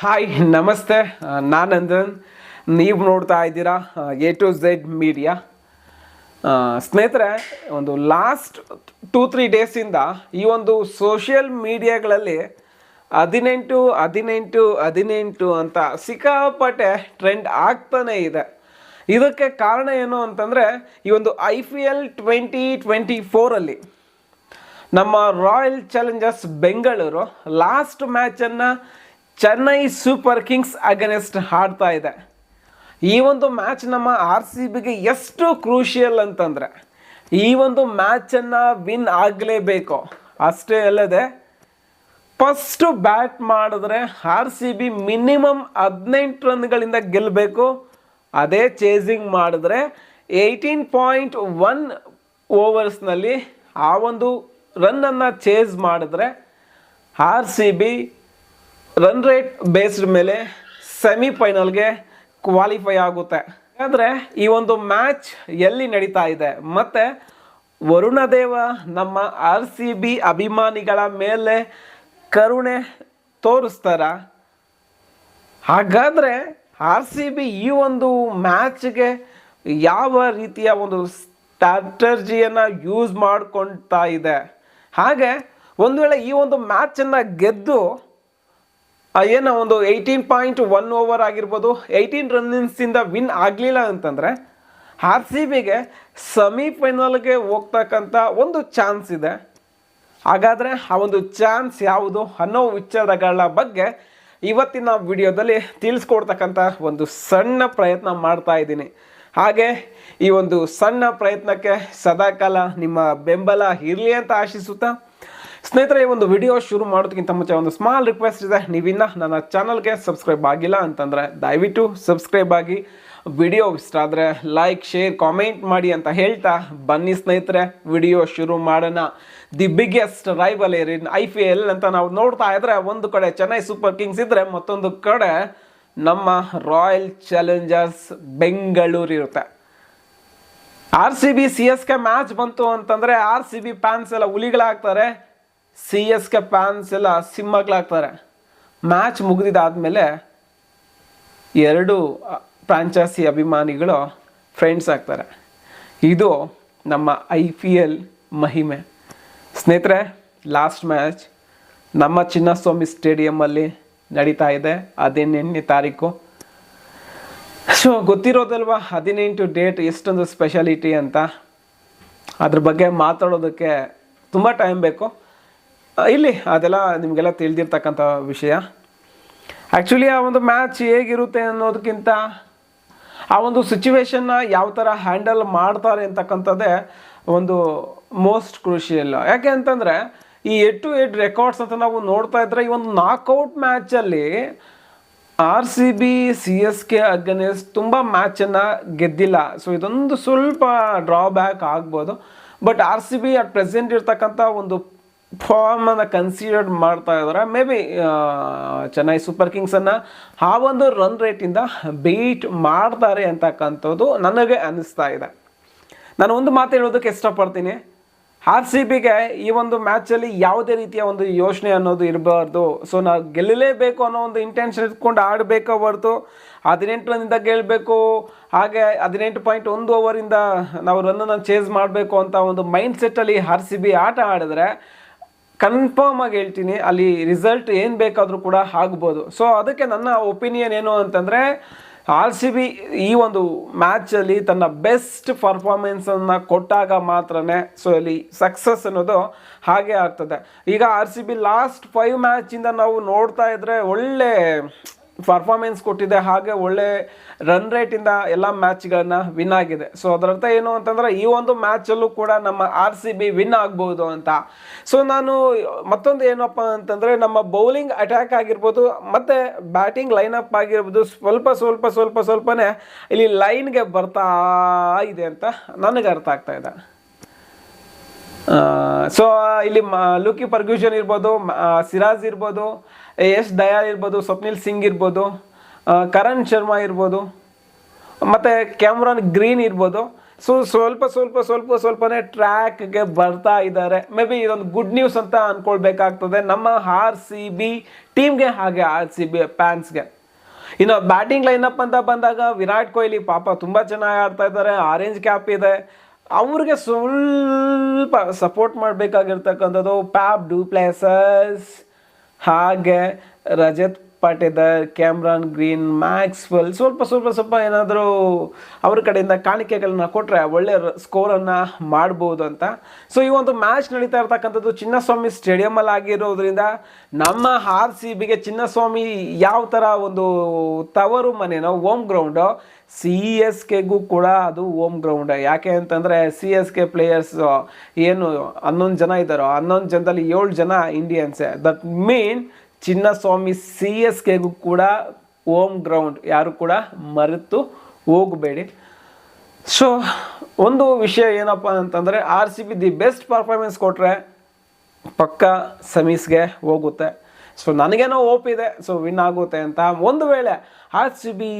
Hi ನಮಸ್ತೆ. ನಾನಂದನ್ ನಂದನ್ ನೀವು ನೋಡ್ತಾ ಇದ್ದೀರಾ ಎ ಟು ಝೆಡ್ ಮೀಡಿಯಾ ಸ್ನೇಹಿತರೆ, ಒಂದು ಲಾಸ್ಟ್ ಟೂ ತ್ರೀ ಡೇಸಿಂದ ಈ ಒಂದು ಸೋಷಿಯಲ್ ಮೀಡಿಯಾಗಳಲ್ಲಿ ಹದಿನೆಂಟು ಹದಿನೆಂಟು ಹದಿನೆಂಟು ಅಂತ ಸಿಕ್ಕಾಪಟ್ಟೆ ಟ್ರೆಂಡ್ ಆಗ್ತಾನೆ ಇದೆ. ಇದಕ್ಕೆ ಕಾರಣ ಏನು ಅಂತಂದರೆ, ಈ ಒಂದು I P L twenty twenty ಫೋರಲ್ಲಿ ನಮ್ಮ ರಾಯಲ್ ಚಾಲೆಂಜರ್ಸ್ ಬೆಂಗಳೂರು ಲಾಸ್ಟ್ ಮ್ಯಾಚನ್ನು ಚೆನ್ನೈ ಸೂಪರ್ ಕಿಂಗ್ಸ್ ಅಗನೆಸ್ಟ್ ಆಡ್ತಾ ಇದೆ. ಈ ಒಂದು ಮ್ಯಾಚ್ ನಮ್ಮ ಆರ್ ಸಿ ಬಿಗೆ ಎಷ್ಟು ಕ್ರೂಷಿಯಲ್ ಅಂತಂದರೆ, ಈ ಒಂದು ಮ್ಯಾಚನ್ನು ವಿನ್ ಆಗಲೇಬೇಕು. ಅಷ್ಟೇ ಅಲ್ಲದೆ, ಫಸ್ಟು ಬ್ಯಾಟ್ ಮಾಡಿದ್ರೆ ಆರ್ ಸಿ ಬಿ ಮಿನಿಮಮ್ ಹದಿನೆಂಟು ರನ್ಗಳಿಂದ ಗೆಲ್ಲಬೇಕು ಅದೇ ಚೇಸಿಂಗ್ ಮಾಡಿದ್ರೆ ಏಯ್ಟೀನ್ ಪಾಯಿಂಟ್ ಒನ್ ಓವರ್ಸ್ನಲ್ಲಿ ಆ ಒಂದು ರನ್ನನ್ನು ಚೇಸ್ ಮಾಡಿದ್ರೆ R C B run rate based ಮೇಲೆ ಸೆಮಿಫೈನಲ್ಗೆ ಕ್ವಾಲಿಫೈ ಆಗುತ್ತೆ. ಆದರೆ ಈ ಒಂದು ಮ್ಯಾಚ್ ಎಲ್ಲಿ ನಡೀತಾ ಇದೆ? ಮತ್ತು ವರುಣದೇವ ನಮ್ಮ ಆರ್ ಸಿ ಬಿ ಅಭಿಮಾನಿಗಳ ಮೇಲೆ ಕರುಣೆ ತೋರಿಸ್ತಾರ? ಹಾಗಾದರೆ ಆರ್ ಸಿ ಬಿ ಈ ಒಂದು ಮ್ಯಾಚ್ಗೆ ಯಾವ ರೀತಿಯ ಒಂದು ಸ್ಟ್ರಾಟರ್ಜಿಯನ್ನು ಯೂಸ್ ಮಾಡ್ಕೊಳ್ತಾ ಇದೆ? ಹಾಗೆ ಒಂದು ವೇಳೆ ಈ ಒಂದು ಮ್ಯಾಚನ್ನು ಗೆದ್ದು ಏನೋ ಒಂದು ಏಯ್ಟೀನ್ ಪಾಯಿಂಟ್ ಒನ್ ಓವರ್ ಆಗಿರ್ಬೋದು. ಏಯ್ಟೀನ್ ರನ್ನಿಂಗ್ಸಿಂದ ವಿನ್ ಆಗಲಿಲ್ಲ ಅಂತಂದರೆ ಆರ್ ಸಿ ಬಿಗೆ ಸೆಮಿಫೈನಲ್ಗೆ ಹೋಗ್ತಕ್ಕಂಥ ಒಂದು ಚಾನ್ಸ್ ಇದೆ. ಹಾಗಾದರೆ ಆ ಒಂದು ಚಾನ್ಸ್ ಯಾವುದು ಅನ್ನೋ ವಿಚಾರಗಳ ಬಗ್ಗೆ ಇವತ್ತಿನ ವಿಡಿಯೋದಲ್ಲಿ ತಿಳಿಸ್ಕೊಡ್ತಕ್ಕಂಥ ಒಂದು ಸಣ್ಣ ಪ್ರಯತ್ನ ಮಾಡ್ತಾ ಇದ್ದೀನಿ. ಹಾಗೆ ಈ ಒಂದು ಸಣ್ಣ ಪ್ರಯತ್ನಕ್ಕೆ ಸದಾಕಾಲ ನಿಮ್ಮ ಬೆಂಬಲ ಇರಲಿ ಅಂತ ಆಶಿಸುತ್ತಾ ಸ್ನೇಹಿತರೆ, ಈ ಒಂದು ವಿಡಿಯೋ ಶುರು ಮಾಡೋದಕ್ಕಿಂತ ಮುಂಚೆ ಒಂದು ಸ್ಮಾಲ್ ರಿಕ್ವೆಸ್ಟ್ ಇದೆ. ನೀವಿನ್ನ ನನ್ನ ಚಾನಲ್ಗೆ ಸಬ್ಸ್ಕ್ರೈಬ್ ಆಗಿಲ್ಲ ಅಂತಂದರೆ ದಯವಿಟ್ಟು ಸಬ್ಸ್ಕ್ರೈಬ್ ಆಗಿ. ವಿಡಿಯೋ ಇಷ್ಟ ಆದರೆ ಲೈಕ್ ಶೇರ್ ಕಾಮೆಂಟ್ ಮಾಡಿ ಅಂತ ಹೇಳ್ತಾ ಬನ್ನಿ ಸ್ನೇಹಿತರೆ. ವಿಡಿಯೋ ಶುರು ಮಾಡೋಣ. The biggest rival in I P L ಅಂತ ನಾವು ನೋಡ್ತಾ ಇದ್ರೆ ಒಂದು ಕಡೆ ಚೆನ್ನೈ ಸೂಪರ್ ಕಿಂಗ್ಸ್ ಇದ್ದರೆ ಮತ್ತೊಂದು ಕಡೆ ನಮ್ಮ ರಾಯಲ್ ಚಾಲೆಂಜರ್ಸ್ ಬೆಂಗಳೂರು ಇರುತ್ತೆ. R C B C S K match ಬಂತು ಅಂತಂದರೆ ಆರ್ ಸಿ ಬಿ ಫ್ಯಾನ್ಸ್ ಎಲ್ಲ ಹುಲಿಗಳಾಗ್ತಾರೆ. ಸಿ ಎಸ್ ಕೆ ಫ್ಯಾನ್ಸ್ ಎಲ್ಲ ಸಿಂಹಗಳಾಗ್ತಾರೆ. ಮ್ಯಾಚ್ ಮುಗಿದಿದ್ದಾದಮೇಲೆ ಎರಡು ಫ್ರಾಂಚೈಸಿ ಅಭಿಮಾನಿಗಳು ಫ್ರೆಂಡ್ಸ್ ಆಗ್ತಾರೆ. ಇದು ನಮ್ಮ ಐ ಪಿ ಎಲ್ ಮಹಿಮೆ. ಸ್ನೇಹಿತರೆ ಲಾಸ್ಟ್ ಮ್ಯಾಚ್ ನಮ್ಮ ಚಿನ್ನಸ್ವಾಮಿ ಸ್ಟೇಡಿಯಮ್ಮಲ್ಲಿ ನಡೀತಾ ಇದೆ, ಹದಿನೆಂಟನೇ ತಾರೀಕು. ಸೊ ಗೊತ್ತಿರೋದಲ್ವಾ, ಹದಿನೆಂಟು ಡೇಟ್ ಎಷ್ಟೊಂದು ಸ್ಪೆಷಾಲಿಟಿ ಅಂತ? ಅದ್ರ ಬಗ್ಗೆ ಮಾತಾಡೋದಕ್ಕೆ ತುಂಬ ಟೈಮ್ ಬೇಕು. ಇಲ್ಲಿ ಅದೆಲ್ಲ ನಿಮಗೆಲ್ಲ ತಿಳಿದಿರ್ತಕ್ಕಂಥ ವಿಷಯ. ಆ್ಯಕ್ಚುಲಿ ಆ ಒಂದು ಮ್ಯಾಚ್ ಹೇಗಿರುತ್ತೆ ಅನ್ನೋದಕ್ಕಿಂತ ಆ ಒಂದು ಸಿಚುವೇಶನ್ನ ಯಾವ ಥರ ಹ್ಯಾಂಡಲ್ ಮಾಡ್ತಾರೆ ಅಂತಕ್ಕಂಥದ್ದೇ ಒಂದು ಮೋಸ್ಟ್ ಕ್ರೂಷಿಯಲ್ ಯಾಕೆ ಅಂತಂದರೆ, ಈ ಎಡ್ ಟು ಎಡ್ ರೆಕಾರ್ಡ್ಸ್ ಅಂತ ನಾವು ನೋಡ್ತಾ ಇದ್ರೆ, ಈ ಒಂದು knockout ಮ್ಯಾಚಲ್ಲಿ R C B C S K against ತುಂಬ ಮ್ಯಾಚನ್ನು ಗೆದ್ದಿಲ್ಲ. ಸೊ ಇದೊಂದು ಸ್ವಲ್ಪ ಡ್ರಾಬ್ಯಾಕ್ ಆಗ್ಬೋದು. But R C B at present ಇರ್ತಕ್ಕಂಥ ಒಂದು ಫಾರ್ಮನ್ನು ಕನ್ಸಿಡರ್ ಮಾಡ್ತಾ ಇದ್ದಾರೆ ಮೇ ಬಿ ಚೆನ್ನೈ ಸೂಪರ್ ಕಿಂಗ್ಸನ್ನು ಆ ಒಂದು ರನ್ ರೇಟಿಂದ ಬೀಟ್ ಮಾಡ್ತಾರೆ ಅಂತಕ್ಕಂಥದ್ದು ನನಗೆ ಅನಿಸ್ತಾ ಇದೆ. ನಾನು ಒಂದು ಮಾತು ಹೇಳೋದಕ್ಕೆ ಇಷ್ಟಪಡ್ತೀನಿ. ಆರ್ ಸಿ ಬಿಗೆ ಈ ಒಂದು ಮ್ಯಾಚಲ್ಲಿ ಯಾವುದೇ ರೀತಿಯ ಒಂದು ಯೋಚನೆ ಅನ್ನೋದು ಇರಬಾರ್ದು. ಸೊ ನಾವು ಗೆಲ್ಲಲೇಬೇಕು ಅನ್ನೋ ಒಂದು ಇಂಟೆನ್ಷನ್ ಇಟ್ಕೊಂಡು ಆಡಬೇಕೋ ಹೊರತು. ಹದಿನೆಂಟು ರನ್ನಿಂದ ಗೆಲ್ಲಬೇಕು ಹಾಗೆ ಹದಿನೆಂಟು ಪಾಯಿಂಟ್ ಒಂದು ಓವರಿಂದ ನಾವು ರನ್ನನ್ನು ಚೇಸ್ ಮಾಡಬೇಕು ಅಂತ ಒಂದು ಮೈಂಡ್ ಸೆಟ್ಟಲ್ಲಿ ಆರ್ ಸಿ ಬಿ ಆಟ ಆಡಿದ್ರೆ ಕನ್ಫರ್ಮ್ ಆಗಿ ಹೇಳ್ತೀನಿ, ಅಲ್ಲಿ ರಿಸಲ್ಟ್ ಏನು ಬೇಕಾದರೂ ಕೂಡ ಆಗ್ಬೋದು. ಸೊ ಅದಕ್ಕೆ ನನ್ನ ಒಪಿನಿಯನ್ ಏನು ಅಂತಂದರೆ ಆರ್ ಸಿ ಬಿ ಈ ಒಂದು ಮ್ಯಾಚಲ್ಲಿ ತನ್ನ ಬೆಸ್ಟ್ ಪರ್ಫಾರ್ಮೆನ್ಸನ್ನು ಕೊಟ್ಟಾಗ ಮಾತ್ರನೇ ಸೊ ಅಲ್ಲಿ ಸಕ್ಸಸ್ ಅನ್ನೋದು ಹಾಗೆ ಆಗ್ತದೆ. ಈಗ R C B last five ಮ್ಯಾಚಿಂದ ನಾವು ನೋಡ್ತಾ ಇದ್ದರೆ ಒಳ್ಳೆ ಪರ್ಫಾರ್ಮೆನ್ಸ್ ಕೊಟ್ಟಿದೆ, ಹಾಗೆ ಒಳ್ಳೆ ರನ್ ರೇಟಿಂದ ಎಲ್ಲ ಮ್ಯಾಚ್ಗಳನ್ನು ವಿನ್ ಆಗಿದೆ. ಸೊ ಅದರರ್ಥ ಏನು ಅಂತಂದ್ರೆ, ಈ ಒಂದು ಮ್ಯಾಚಲ್ಲೂ ಕೂಡ ನಮ್ಮ ಆರ್ ಸಿ ಬಿ ವಿನ್ ಆಗ್ಬೋದು ಅಂತ. ಸೊ ನಾನು ಮತ್ತೊಂದು ಏನಪ್ಪ ಅಂತಂದ್ರೆ, ನಮ್ಮ ಬೌಲಿಂಗ್ ಅಟ್ಯಾಕ್ ಆಗಿರ್ಬೋದು, ಮತ್ತೆ ಬ್ಯಾಟಿಂಗ್ ಲೈನಪ್ ಆಗಿರ್ಬೋದು, ಸ್ವಲ್ಪ ಸ್ವಲ್ಪ ಸ್ವಲ್ಪ ಸ್ವಲ್ಪನೇ ಇಲ್ಲಿ ಲೈನ್ಗೆ ಬರ್ತಾ ಇದೆ ಅಂತ ನನಗೆ ಅರ್ಥ ಆಗ್ತಾ ಇದೆ. ಸೊ ಇಲ್ಲಿ ಮ- ಲೂಕಿ ಪರ್ಗ್ಯೂಷನ್ ಇರ್ಬೋದು ಸಿರಾಜ್ ಇರ್ಬೋದು ಎಸ್ ದಯಾಲ್ ಇರ್ಬೋದು, ಸ್ವಪ್ನಿಲ್ ಸಿಂಗ್ ಇರ್ಬೋದು ಕರಣ್ ಶರ್ಮಾ ಇರ್ಬೋದು, ಮತ್ತು ಕ್ಯಾಮ್ರಾನ್ ಗ್ರೀನ್ ಇರ್ಬೋದು. ಸೊ, ಸ್ವಲ್ಪ ಸ್ವಲ್ಪ ಸ್ವಲ್ಪ, ಸ್ವಲ್ಪನೇ ಟ್ರ್ಯಾಕ್ಗೆ ಬರ್ತಾ ಇದ್ದಾರೆ. ಮೇ ಬಿ ಇದೊಂದು ಗುಡ್ ನ್ಯೂಸ್ ಅಂತ ಅಂದ್ಕೊಳ್ಬೇಕಾಗ್ತದೆ ನಮ್ಮ ಆರ್ ಸಿ ಬಿ ಟೀಮ್ಗೆ ಹಾಗೆ ಆರ್ ಸಿ ಬಿ ಫ್ಯಾನ್ಸ್ಗೆ ಇನ್ನು ಬ್ಯಾಟಿಂಗ್ ಲೈನಪ್ ಅಂತ ಬಂದಾಗ ವಿರಾಟ್ ಕೊಹ್ಲಿ ಪಾಪ ತುಂಬ ಚೆನ್ನಾಗಿ ಆಡ್ತಾ ಇದ್ದಾರೆ. ಆರೆಂಜ್ ಕ್ಯಾಪ್ ಇದೆ. ಅವ್ರಿಗೆ ಸ್ವಲ್ಪ ಸಪೋರ್ಟ್ ಮಾಡಬೇಕಾಗಿರ್ತಕ್ಕಂಥದ್ದು ಪ್ಯಾಪ್ ಡೂಪ್ಲೇಸಸ್ ಹಾಗೆ Rajat Patidar Cameron Green, Maxwell, ಸ್ವಲ್ಪ ಸ್ವಲ್ಪ ಸ್ವಲ್ಪ ಏನಾದರೂ ಅವ್ರ ಕಡೆಯಿಂದ ಕಾಣಿಕೆಗಳನ್ನ ಕೊಟ್ಟರೆ ಒಳ್ಳೆ ಸ್ಕೋರನ್ನು ಮಾಡ್ಬೋದು ಅಂತ. ಸೊ ಈ ಒಂದು ಮ್ಯಾಚ್ ನಡೀತಾ ಇರ್ತಕ್ಕಂಥದ್ದು ಚಿನ್ನಸ್ವಾಮಿ ಸ್ಟೇಡಿಯಮಲ್ಲಿ ಆಗಿರೋದ್ರಿಂದ ನಮ್ಮ ಆರ್ ಸಿ ಬಿಗೆ ಚಿನ್ನಸ್ವಾಮಿ ಯಾವ ಥರ ಒಂದು ತವರು ಮನೆನೋ, ಹೋಮ್ ಗ್ರೌಂಡು ಸಿ ಎಸ್ ಕೆಗೂ ಕೂಡ ಅದು ಓಮ್ ಗ್ರೌಂಡ್. ಯಾಕೆ ಅಂತಂದರೆ ಸಿ ಎಸ್ ಕೆ ಪ್ಲೇಯರ್ಸ್ ಏನು ಹನ್ನೊಂದು ಜನ ಇದ್ದಾರೋ, ಹನ್ನೊಂದು ಜನದಲ್ಲಿ ಏಳು ಜನ ಇಂಡಿಯನ್ಸೇ that mean Chinnaswamy C S ಕೆಗೂ ಕೂಡ ಓಮ್ ಗ್ರೌಂಡ್. ಯಾರು ಕೂಡ ಮರೆತು ಹೋಗಬೇಡಿ. ಸೊ ಒಂದು ವಿಷಯ ಏನಪ್ಪ ಅಂತಂದರೆ R C B the best performance ಕೊಟ್ಟರೆ ಪಕ್ಕ ಸೆಮೀಸ್ಗೆ ಹೋಗುತ್ತೆ. ಸೊ ನನಗೇನೋ ಓಪ್ ಇದೆ. ಸೊ ವಿನ್ ಆಗುತ್ತೆ ಅಂತ. ಒಂದು ವೇಳೆ ಆರ್ ಸಿ ಬಿ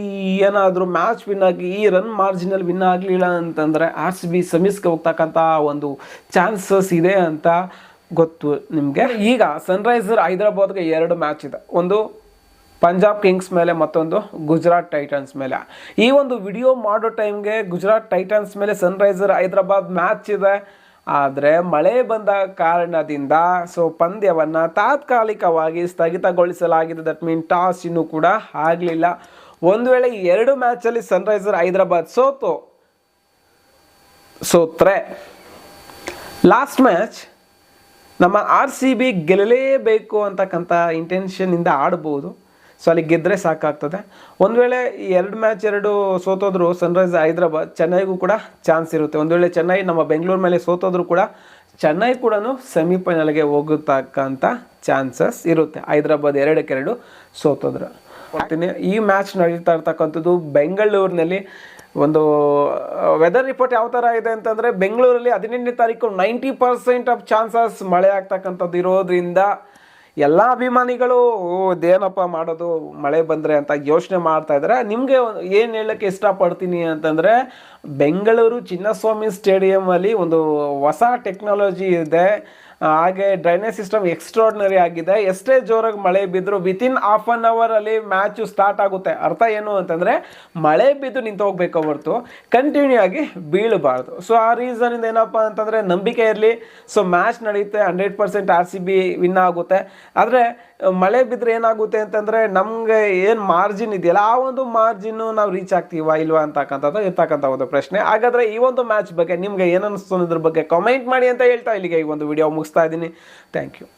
ಏನಾದರೂ ಮ್ಯಾಚ್ ವಿನ್ ಆಗಿ, ಈ ರನ್ ಮಾರ್ಜಿನಲ್ಲಿ ವಿನ್ ಆಗಲಿಲ್ಲ ಅಂತಂದರೆ ಆರ್ ಸಿ ಬಿ ಸಮೀಸ್ಗೆ ಹೋಗ್ತಕ್ಕಂಥ ಒಂದು ಚಾನ್ಸಸ್ ಇದೆ ಅಂತ ಗೊತ್ತು ನಿಮಗೆ. ಈಗ ಸನ್ರೈಸರ್ ಹೈದರಾಬಾದ್ಗೆ ಎರಡು ಮ್ಯಾಚ್ ಇದೆ. ಒಂದು ಪಂಜಾಬ್ ಕಿಂಗ್ಸ್ ಮೇಲೆ, ಮತ್ತೊಂದು ಗುಜರಾತ್ ಟೈಟನ್ಸ್ ಮೇಲೆ. ಈ ಒಂದು ವಿಡಿಯೋ ಮಾಡೋ ಟೈಮ್ಗೆ ಗುಜರಾತ್ ಟೈಟನ್ಸ್ ಮೇಲೆ ಸನ್ರೈಸರ್ ಹೈದರಾಬಾದ್ ಮ್ಯಾಚ್ ಇದೆ. ಆದರೆ ಮಳೆ ಬಂದ ಕಾರಣದಿಂದ ಸೊ ಪಂದ್ಯವನ್ನು ತಾತ್ಕಾಲಿಕವಾಗಿ ಸ್ಥಗಿತಗೊಳಿಸಲಾಗಿದೆ. ದಟ್ ಮೀನ್ ಟಾಸ್ ಇನ್ನೂ ಕೂಡ ಆಗಲಿಲ್ಲ. ಒಂದು ವೇಳೆ ಎರಡು ಮ್ಯಾಚಲ್ಲಿ ಸನ್ರೈಸರ್ ಹೈದರಾಬಾದ್ ಸೋತು. ಸೋತ್ರೆ. ಲಾಸ್ಟ್ ಮ್ಯಾಚ್ ನಮ್ಮ ಆರ್ ಸಿ ಬಿ ಗೆಲ್ಲಲೇಬೇಕು ಅಂತಕ್ಕಂಥ ಇಂಟೆನ್ಷನ್ನಿಂದ ಆಡ್ಬೋದು. ಸೊ ಅಲ್ಲಿ ಗೆದ್ದರೆ ಸಾಕಾಗ್ತದೆ. ಒಂದು ವೇಳೆ ಎರಡು ಮ್ಯಾಚ್ ಎರಡು ಸೋತೋದ್ರು ಸನ್ರೈಸ್ ಹೈದ್ರಾಬಾದ್, ಚೆನ್ನೈಗೂ ಕೂಡ ಚಾನ್ಸ್ ಇರುತ್ತೆ. ಒಂದು ವೇಳೆ ಚೆನ್ನೈ ನಮ್ಮ ಬೆಂಗಳೂರು ಮೇಲೆ ಸೋತೋದ್ರು ಕೂಡ ಚೆನ್ನೈ ಕೂಡ ಸೆಮಿಫೈನಲ್ಗೆ ಹೋಗತಕ್ಕಂಥ ಚಾನ್ಸಸ್ ಇರುತ್ತೆ. ಹೈದ್ರಾಬಾದ್ ಎರಡಕ್ಕೆ ಎರಡು ಸೋತೋದ್ರು. ಮಾಡ್ತೀನಿ ಈ ಮ್ಯಾಚ್ ನಡೀತಾ ಇರ್ತಕ್ಕಂಥದ್ದು ಬೆಂಗಳೂರಿನಲ್ಲಿ ಒಂದು ವೆದರ್ ರಿಪೋರ್ಟ್ ಯಾವ ಥರ ಇದೆ ಅಂತಂದರೆ ಬೆಂಗಳೂರಲ್ಲಿ ಹದಿನೆಂಟನೇ ತಾರೀಕು ನೈಂಟಿ ಪರ್ಸೆಂಟ್ ಆಫ್ ಚಾನ್ಸಸ್ ಮಳೆ ಆಗ್ತಕ್ಕಂಥದ್ದು ಇರೋದ್ರಿಂದ ಎಲ್ಲ ಅಭಿಮಾನಿಗಳು, ಓ, ಇದೇನಪ್ಪ ಮಾಡೋದು, ಮಳೆ ಬಂದರೆ ಅಂತ ಯೋಚನೆ ಮಾಡ್ತಾ ಇದ್ದಾರೆ ನಿಮಗೆ ಏನು ಹೇಳಕ್ಕೆ ಇಷ್ಟಪಡ್ತೀನಿ ಅಂತಂದರೆ, ಬೆಂಗಳೂರು ಚಿನ್ನಸ್ವಾಮಿ ಸ್ಟೇಡಿಯಮಲ್ಲಿ ಒಂದು ಹೊಸ ಟೆಕ್ನಾಲಜಿ ಇದೆ. ಹಾಗೆ ಡ್ರೈನೇಜ್ ಸಿಸ್ಟಮ್ ಎಕ್ಸ್ಟ್ರಾರ್ಡಿನರಿ ಆಗಿದೆ. ಎಷ್ಟೇ ಜೋರಾಗಿ ಮಳೆ ಬಿದ್ದರೂ ವಿತಿನ್ ಹಾಫ್ ಅನ್ ಅವರಲ್ಲಿ ಮ್ಯಾಚು ಸ್ಟಾರ್ಟ್ ಆಗುತ್ತೆ. ಅರ್ಥ ಏನು ಅಂತಂದರೆ, ಮಳೆ ಬಿದ್ದು ನಿಂತು ಹೋಗ್ಬೇಕು ಹೊರತು ಕಂಟಿನ್ಯೂ ಆಗಿ ಬೀಳಬಾರ್ದು. ಸೊ ಆ ರೀಸನಿಂದ ಏನಪ್ಪ ಅಂತಂದರೆ ನಂಬಿಕೆ ಇರಲಿ. ಸೊ ಮ್ಯಾಚ್ ನಡೆಯುತ್ತೆ hundred percent R C B win ಆಗುತ್ತೆ. ಆದರೆ ಮಳೆ ಬಿದ್ದರೆ ಏನಾಗುತ್ತೆ ಅಂತಂದರೆ ನಮಗೆ ಏನು ಮಾರ್ಜಿನ್ ಇದೆಯಲ್ಲ, ಆ ಒಂದು ಮಾರ್ಜಿನ್ನು ನಾವು ರೀಚ್ ಆಗ್ತೀವಾ ಇಲ್ವಾ ಅಂತಕ್ಕಂಥದ್ದು ಇರ್ತಕ್ಕಂಥ ಒಂದು ಪ್ರಶ್ನೆ. ಹಾಗಾದರೆ ಈ ಒಂದು ಮ್ಯಾಚ್ ಬಗ್ಗೆ ನಿಮಗೆ ಏನನ್ನಿಸ್ತು ಅನ್ನೋದ್ರ ಬಗ್ಗೆ ಕಮೆಂಟ್ ಮಾಡಿ ಅಂತ ಹೇಳ್ತಾ ಇಲ್ಲಿಗೆ ಈ ಒಂದು ವಿಡಿಯೋ ಮುಗಿಸ್ತಾ ಇದ್ದೀನಿ. Thank you